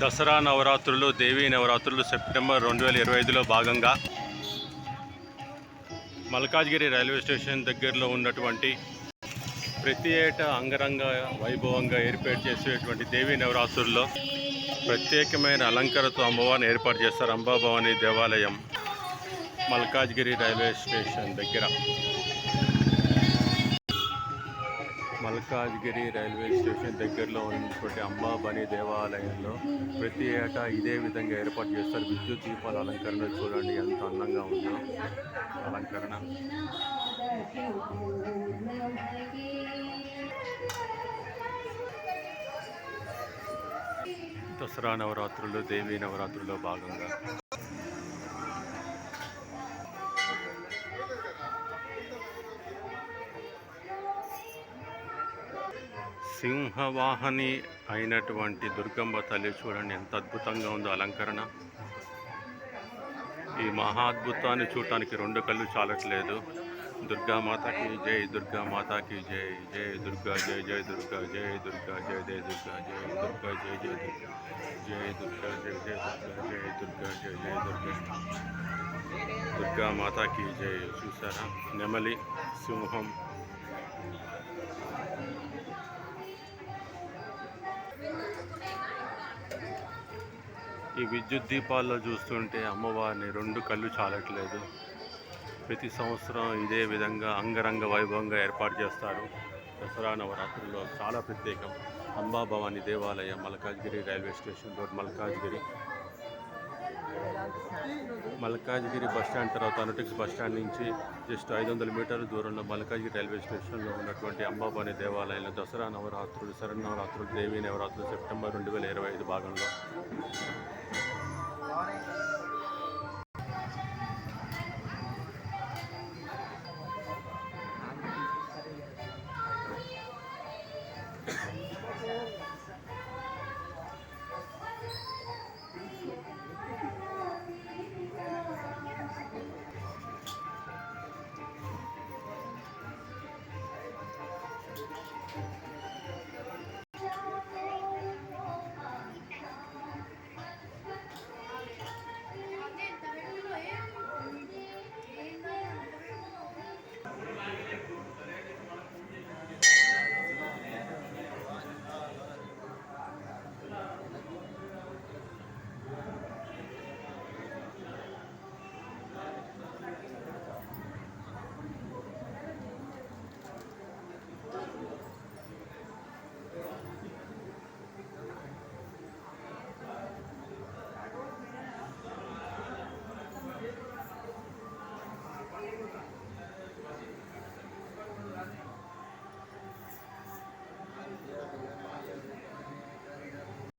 దసరా నవరాత్రులు దేవీ నవరాత్రులు సెప్టెంబర్ రెండు వేల ఇరవై ఐదులో భాగంగా మల్కాజ్గిరి రైల్వే స్టేషన్ దగ్గరలో ఉన్నటువంటి ప్రతి ఏటా అంగరంగ వైభవంగా ఏర్పాటు చేసేటువంటి దేవీ నవరాత్రుల్లో ప్రత్యేకమైన అలంకరణతో అమ్మవారిని ఏర్పాటు చేస్తారు అంబాభవాని దేవాలయం మల్కాజ్గిరి రైల్వే స్టేషన్ దగ్గర. మల్కాజ్గిరి రైల్వే స్టేషన్ దగ్గరలో ఉన్నటువంటి అంబాబని దేవాలయంలో ప్రతి ఏటా ఇదే విధంగా ఏర్పాటు చేస్తారు. విద్యుత్ దీపాల అలంకరణ చూడండి ఎంత అందంగా ఉందో. అలంకరణ. దసరా నవరాత్రులు దేవీ నవరాత్రుల్లో భాగంగా సింహవాహని అయినటువంటి దుర్గమ్మ తల్లి చూడండి ఎంత అద్భుతంగా ఉందో అలంకరణ. ఈ మహా అద్భుతాన్ని చూడటానికి రెండు కళ్ళు చాలట్లేదు. దుర్గామాతకి జై దుర్గామాతకి జై జై దుర్గా జై జై దుర్గా జై దుర్గా జై జై దుర్గా జై దుర్గా జై జై దుర్గా జై దుర్గా జై జై దుర్గా జై దుర్గా జై జై దుర్గా. దుర్గా మాతాకి జై చూసారా? నెమలి సింహం. ఈ విద్యుత్ దీపాల్లో చూస్తుంటే అమ్మవారిని రెండు కళ్ళు చాలట్లేదు. ప్రతి సంవత్సరం ఇదే విధంగా అంగరంగ వైభవంగా ఏర్పాటు చేస్తారు. దసరా నవరాత్రుల్లో చాలా ప్రత్యేకం. అంబాభవాని దేవాలయం Malkajgiri railway station road Malkajgiri. Malkajgiri bus stand తర్వాత అనుటిక్స్ బస్ స్టాండ్ నుంచి జస్ట్ ఐదు వందల మీటర్ల దూరంలో మల్కాజ్గిరి రైల్వే స్టేషన్లో ఉన్నటువంటి అంబాబాని దేవాలయంలో దసరా నవరాత్రులు శరణవరాత్రులు దేవీ నవరాత్రులు సెప్టెంబర్ రెండు వేల ఇరవై ఐదు భాగంలో.